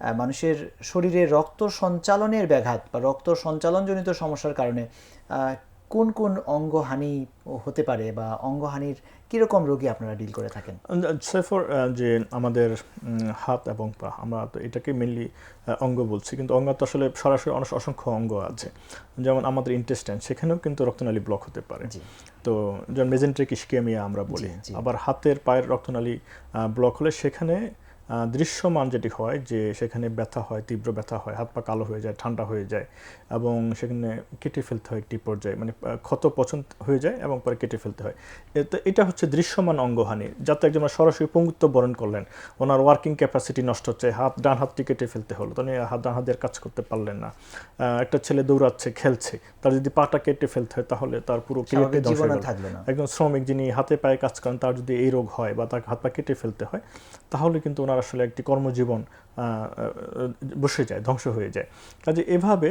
মানুষের শরীরে রক্ত সঞ্চালনের ব্যাঘাত বা রক্ত সঞ্চালনজনিত সমস্যার কারণে কোন কোন অঙ্গহানি হতে পারে বা অঙ্গহানির কীরকম রোগী আপনারা ডিল করে থাকেন? সেফর যে আমাদের হাত এবং পা আমরা তো এটাকে মেনলি অঙ্গ বলছি। কিন্তু অঙ্গ তো আসলে সরাসরি অনেক অসংখ্য অঙ্গ আছে। যেমন আমাদের ইন্টেস্টাইন সেখানেও কিন্তু রক্তনালী ব্লক হতে পারে। তো যেমন মেজেন্ট্রিক ইস্কেমিয়া আমরা বলি। আবার হাতের পায়ের রক্তনালী ব্লক হলে সেখানে দৃশ্যমান যেটি হয় যে সেখানে ব্যথা হয় তীব্র ব্যথা হয় হাত পা কালো হয়ে যায় ঠান্ডা হয়ে যায় এবং সেখানে কেটে ফেলতে হয় একটি পর্যায়ে মানে ক্ষত পছন্দ হয়ে যায় এবং পরে কেটে ফেলতে হয়। এতে এটা হচ্ছে দৃশ্যমান অঙ্গহানি যাতে একজন সরাসরি পঙ্গুত্ব বরণ করলেন ওনার ওয়ার্কিং ক্যাপাসিটি নষ্ট হচ্ছে হাত ডান হাতটি কেটে ফেলতে হলো তো হাত ডান হাত দিয়ে আর কাজ করতে পারলেন না। একটা ছেলে দৌড়াচ্ছে খেলছে তার যদি পাটা কেটে ফেলতে হয় তাহলে তার পুরো একজন শ্রমিক যিনি হাতে পায়ে কাজ করেন তার যদি এই রোগ হয় বা তার হাত পা কেটে ফেলতে হয় তাহলে কিন্তু ওনার আসলে একটি কর্মজীবন বসে যায়, ধ্বংস হয়ে যায়। কাজে এভাবে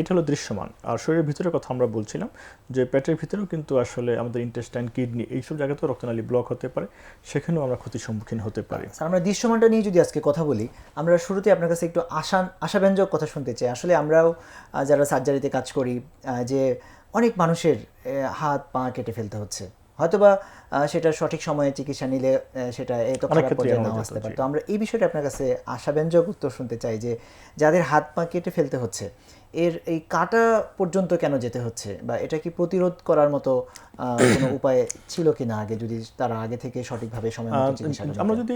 এটা হলো দৃশ্যমান। আর শরীরের ভিতরে কথা আমরা বলছিলাম যে পেটের ভিতরেও কিন্তু আসলে আমাদের ইন্টেস্টাইন কিডনি এইসব জায়গাতেও রক্তনালী ব্লক হতে পারে। সেখানেও আমরা ক্ষতির সম্মুখীন হতে পারি। স্যার আমরা দৃশ্যমানটা নিয়ে যদি আজকে কথা বলি, আমরা শুরুতে আপনার কাছে একটু আশা আশাব্যঞ্জক কথা শুনতে চাই। আসলে আমরাও যারা সার্জারিতে কাজ করি যে অনেক মানুষের হাত, পা কেটে ফেলতে হচ্ছে। হয়তোবা সেটা সঠিক সময়ে চিকিৎসা নিলে সেটা এত খারাপ পর্যায়ে নাও আসতে পারে। তো আমরা এই বিষয়টা আপনার কাছে আশাব্যঞ্জক উত্তর শুনতে চাই যে যাদের হাত পা কেটে ফেলতে হচ্ছে এর এই কাটা পর্যন্ত কেন যেতে হচ্ছে? বা এটা কি প্রতিরোধ করার মতো কোনো উপায় ছিল কিনা আগে যদি তারা আগে থেকে সঠিকভাবে সময় আমরা যদি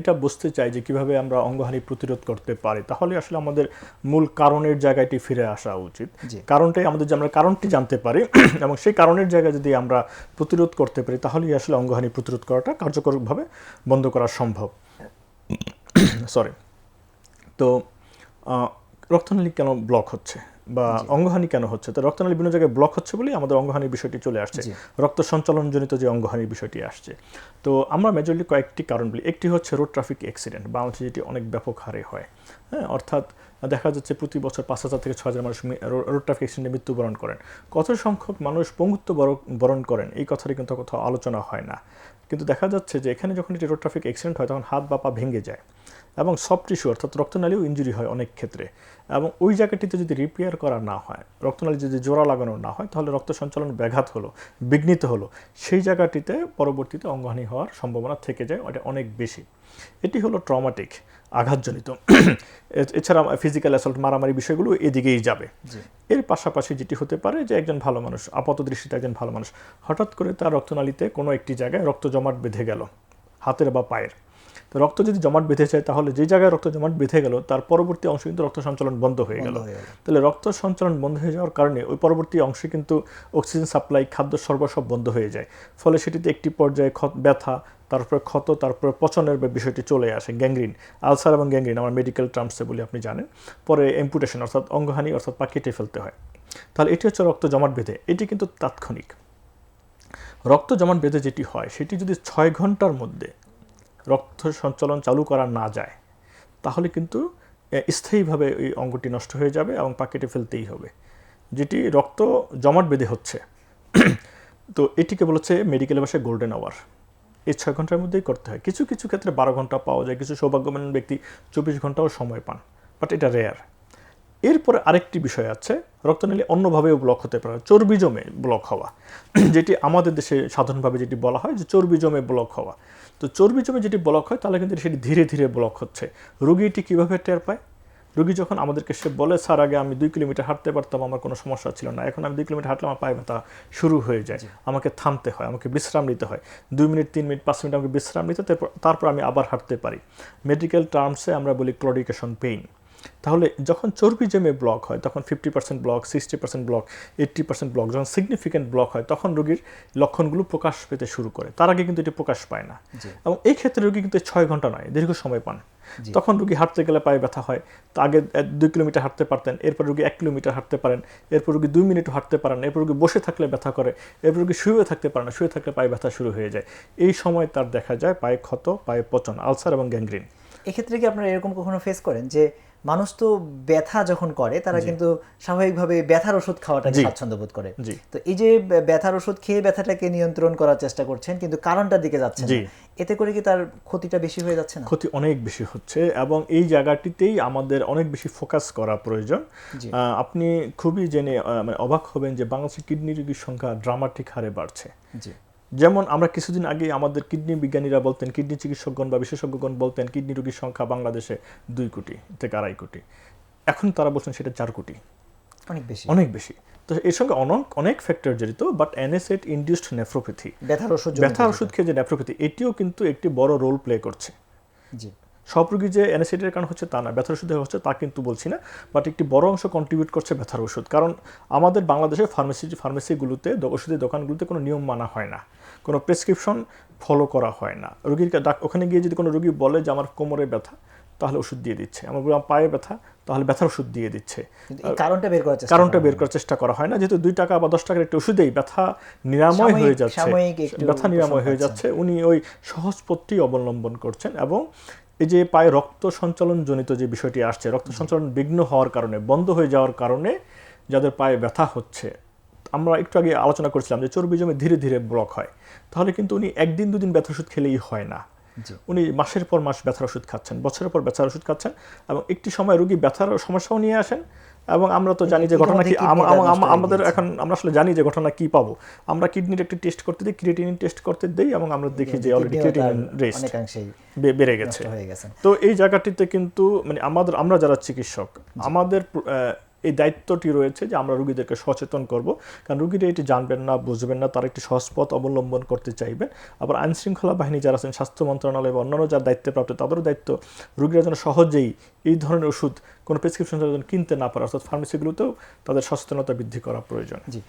এটা বুঝতে চাই যে কীভাবে আমরা অঙ্গহানি প্রতিরোধ করতে পারি তাহলে আসলে আমাদের মূল কারণের জায়গাটি ফিরে আসা উচিত। কারণটাই আমাদের যে আমরা কারণটি জানতে পারি এবং সেই কারণের জায়গায় যদি আমরা প্রতিরোধ করতে পারি তাহলেই আসলে অঙ্গহানি প্রতিরোধ করাটা কার্যকরভাবে বন্ধ করা সম্ভব। সরি তো রক্তনালী কেন ব্লক হচ্ছে? বা অঙ্গহানি কেন হচ্ছে? তো রক্তনালী বিভিন্ন জায়গায় ব্লক হচ্ছে বলেই আমাদের অঙ্গহানির বিষয়টি চলে আসছে। রক্ত সঞ্চালনজনিত যে অঙ্গহানির বিষয়টি আসছে। তো আমরা মেজরলি কয়েকটি কারণ বলি। একটি হচ্ছে রোড ট্রাফিক অ্যাক্সিডেন্ট বাংলাদেশে যেটি অনেক ব্যাপক হারে হয়। হ্যাঁ অর্থাৎ দেখা যাচ্ছে প্রতি বছর পাঁচ হাজার থেকে ছ হাজার মানুষ রোড ট্রাফিক অ্যাক্সিডেন্টে মৃত্যুবরণ করেন। কত সংখ্যক মানুষ পঙ্গুত্ব বর- বরণ করেন, এই কথাটি কিন্তু কোথাও আলোচনা হয় না। কিন্তু দেখা যাচ্ছে যে এখানে যখন এটি রোড ট্রাফিক অ্যাক্সিডেন্ট হয়, তখন হাত বা পা ভেঙে যায়। এবং সব টিস্যু অর্থাৎ রক্তনালীও ইঞ্জুরি হয় অনেক ক্ষেত্রে। এবং ওই জায়গাটিতে যদি রিপেয়ার করা না হয় রক্তনালী যদি জোড়া লাগানো না হয় তাহলে রক্ত সঞ্চালন ব্যাঘাত হলো বিঘ্নিত হলো। সেই জায়গাটিতে পরবর্তীতে অঙ্গহানি হওয়ার সম্ভাবনা থেকে যায় ওটা অনেক বেশি। এটি হলো ট্রমাটিক আঘাতজনিত। এছাড়া ফিজিক্যাল অ্যাসল্ট মারামারি বিষয়গুলো এদিকেই যাবে। এর পাশাপাশি যেটি হতে পারে যে একজন ভালো মানুষ আপাত দৃষ্টিতে একজন ভালো মানুষ হঠাৎ করে তার রক্তনালীতে কোনো একটি জায়গায় রক্ত জমাট বেঁধে গেল হাতের বা পায়ের। তো রক্ত যদি জমাট বেঁধে যায় তাহলে যে জায়গায় রক্ত জমাট বেঁধে গেল তার পরবর্তী অংশ কিন্তু রক্ত সঞ্চালন বন্ধ হয়ে গেল। তাহলে রক্ত সঞ্চালন বন্ধ হয়ে যাওয়ার কারণে ওই পরবর্তী অংশে কিন্তু অক্সিজেন সাপ্লাই খাদ্য সরবরাহ সব বন্ধ হয়ে যায়। ফলে সেটিতে একটি পর্যায়ে ক্ষত ব্যথা তারপরে ক্ষত তারপরে পচনের বিষয়টি চলে আসে গ্যাংগ্রিন আলসার এবং গ্যাংগ্রিন আমার মেডিকেল টার্মসে বলে আপনি জানেন। পরে এম্পুটেশন অর্থাৎ অঙ্গহানি অর্থাৎ পা কেটে ফেলতে হয়। তাহলে এটি হচ্ছে রক্ত জমাট বেঁধে। এটি কিন্তু তাৎক্ষণিক। রক্ত জমাট বেঁধে যেটি হয় সেটি যদি ছয় ঘণ্টার মধ্যে রক্ত সঞ্চালন চালু করা না যায়, তাহলে কিন্তু স্থায়ীভাবে ওই অঙ্গটি নষ্ট হয়ে যাবে এবং পাকেটে ফেলতেই হবে। যেটি রক্ত জমাট বেঁধে হচ্ছে। তো এটিকে বলেছে মেডিকেল ভাষায় গোল্ডেন আওয়ার এই ছয় ঘণ্টার মধ্যেই করতে হয়। কিছু কিছু ক্ষেত্রে বারো ঘণ্টা পাওয়া যায়, কিছু সৌভাগ্যবান ব্যক্তি চব্বিশ ঘন্টাও সময় পান বাট এটা রেয়ার এরপরে আরেকটি বিষয় আছে রক্তনালী অন্যভাবেও ব্লক হতে পারে। চর্বি জমে ব্লক হওয়া। যেটি আমাদের দেশে সাধারণভাবে যেটি বলা হয় যে চর্বি জমে ব্লক হওয়া। তো চর্বি জমে যেটি ব্লক হয় তাহলে কিন্তু সেটি ধীরে ধীরে ব্লক হচ্ছে। রোগী এটি কীভাবে টের পায়? রুগী যখন আমাদেরকে সে বলে স্যার আগে আমি দুই কিলোমিটার হাঁটতে পারতাম আমার কোনো সমস্যা ছিল না। এখন আমি দুই কিলোমিটার হাঁটলে আমার পায়ে ব্যথা শুরু হয়ে যায়। আমাকে থামতে হয় আমাকে বিশ্রাম নিতে হয়। দুই মিনিট তিন মিনিট পাঁচ মিনিট আমাকে বিশ্রাম নিতে তারপর তারপর আমি আবার হাঁটতে পারি। মেডিকেল টার্মসে আমরা বলি ক্লোডিকেশন পেইন তাহলে যখন চর্বি জমে ব্লক হয় তখন fifty percent block sixty percent block eighty percent block যখন সিগনিফিক্যান্ট ব্লক হয় তখন রোগীর লক্ষণগুলো প্রকাশ পেতে শুরু করে। তার আগে কিন্তু এটি প্রকাশ পায় না। এবং এই ক্ষেত্রে রোগী কিন্তু ছয় ঘণ্টা নয় দীর্ঘ সময় পান। তখন রোগী হাঁটতে গেলে পায়ে ব্যথা হয়। তো আগে দুই কিলোমিটার হাঁটতে পারতেন এরপর রুগী এক কিলোমিটার হাঁটতে পারেন এরপর রোগী দুই মিনিটও হাঁটতে পারেন এরপর রোগী বসে থাকলে ব্যথা করে এরপর রোগী শুয়ে থাকতে পারে না শুয়ে থাকলে পায়ে ব্যথা শুরু হয়ে যায়। এই সময় তার দেখা যায় পায়ে ক্ষত পায়ে পচন আলসার এবং গ্যাংগ্রিন। এক্ষেত্রে কি আপনারা এরকম কখনো ফেস করেন যে মানুষ তো ব্যথা যখন করে তারা কিন্তু স্বাভাবিকভাবে ব্যথার ওষুধ খাওয়াটাকে স্বাচ্ছন্দ্য বোধ করে। তো এই যে ব্যথার ওষুধ খেয়ে ব্যথাটাকে নিয়ন্ত্রণ করার চেষ্টা করছেন কিন্তু কারণটার দিকে যাচ্ছেন এতে করে কি তার ক্ষতিটা বেশি হয়ে যাচ্ছে না? ক্ষতি অনেক বেশি হচ্ছে এবং এই জায়গাটিতেই আমাদের অনেক বেশি ফোকাস করা প্রয়োজন। আপনি খুবই জেনে মানে অবাক হবেন যে বাংলাদেশের কিডনি রোগীর সংখ্যা ড্রামাটিক হারে বাড়ছে। যেমন আমরা কিছুদিন আগে আমাদের কিডনি বিজ্ঞানীরা বলতেন কিডনি চিকিৎসকগণ বা বিশেষজ্ঞগণ বলতেন কিডনি রোগীর সংখ্যা বাংলাদেশে দুই কোটি থেকে আড়াই কোটি। এখন তারা বলছেন সেটা চার কোটি। অনেক বেশি। অনেক বেশি। তো এর সঙ্গে অনেক অনেক ফ্যাক্টর জড়িত বাট অ্যানেসেট ইনডিউসড নেফ্রোপ্যাথি ব্যথার ওষুধ ব্যথার ওষুধ খেয়ে যে নেফ্রোপ্যাথি এটিও কিন্তু একটি বড় রোল প্লে করছে। জি। সব রোগী যে অ্যানাসিডের কারণ হচ্ছে তা না ব্যথার ওষুধে হচ্ছে তা কিন্তু বলছি না বাট একটি বড় অংশ কন্ট্রিবিউট করছে ব্যথার ওষুধ। কারণ আমাদের বাংলাদেশের ফার্মেসি ফার্মেসিগুলোতে ওষুধের দোকানগুলোতে কোনো নিয়ম মানা হয় না কোনো প্রেসক্রিপশন ফলো করা হয় না। রোগীর ডাক- ওখানে গিয়ে যদি কোনো রোগী বলে যে আমার কোমরে ব্যথা তাহলে ওষুধ দিয়ে দিচ্ছে। আমার পায়ে ব্যথা তাহলে ব্যথার ওষুধ দিয়ে দিচ্ছে। কারণটা বের করার চেষ্টা কারণটা বের করার চেষ্টা করা হয় না যেহেতু দুই টাকা বা দশ টাকার একটি ওষুধেই ব্যথা নিরাময় হয়ে যাচ্ছে। ব্যথা নিরাময় হয়ে যাচ্ছে। উনি ওই সহজ পথটি অবলম্বন করছেন এবং এই যে পায়ে রক্ত সঞ্চালন জনিত যে বিষয়টি আসছে রক্ত সঞ্চালন বিঘ্ন হওয়ার কারণে বন্ধ হয়ে যাওয়ার কারণে যাদের পায়ে ব্যথা হচ্ছে আমরা একটু আগে আলোচনা করেছিলাম যে চর্বি জমে ধীরে ধীরে ব্লক হয়। তাহলে কিন্তু উনি একদিন দুদিন ব্যথা ওষুধ খেলেই হয় না। উনি মাসের পর মাস ব্যথার ওষুধ খাচ্ছেন বছরের পর ব্যথার ওষুধ খাচ্ছেন এবং একটি সময় রুগী ব্যথার সমস্যাও নিয়ে আসেন এবং আমরা তো জানি যে ঘটনা কি আমাদের এখন আমরা আসলে জানি যে ঘটনা কি পাবো। আমরা কিডনির একটি টেস্ট করতে দিই ক্রিয়েটিনিন টেস্ট করতে দিই এবং আমরা দেখি যে অলরেডি ক্রিয়েটিনিন রেস্ট বেড়ে গেছে। তো এই জায়গাটিতে কিন্তু মানে আমাদের আমরা যারা চিকিৎসক আমাদের এই দায়িত্বটি রয়েছে যে আমরা রুগীদেরকে সচেতন করব। কারণ রুগীরা এটি জানবেন না, বুঝবেন না, তারা একটি সহজ পথ অবলম্বন করতে চাইবেন। আবার আইনশৃঙ্খলা বাহিনী যারা আছেন, স্বাস্থ্য মন্ত্রণালয় বা অন্যান্য যার দায়িত্বে প্রাপ্ত, তাদেরও দায়িত্ব রুগীরা যেন সহজেই এই ধরনের ওষুধ কোনো প্রেসক্রিপশন যেন কিনতে না পারে, অর্থাৎ ফার্মেসিগুলোতেও তাদের সচেতনতা বৃদ্ধি করা প্রয়োজন। জি।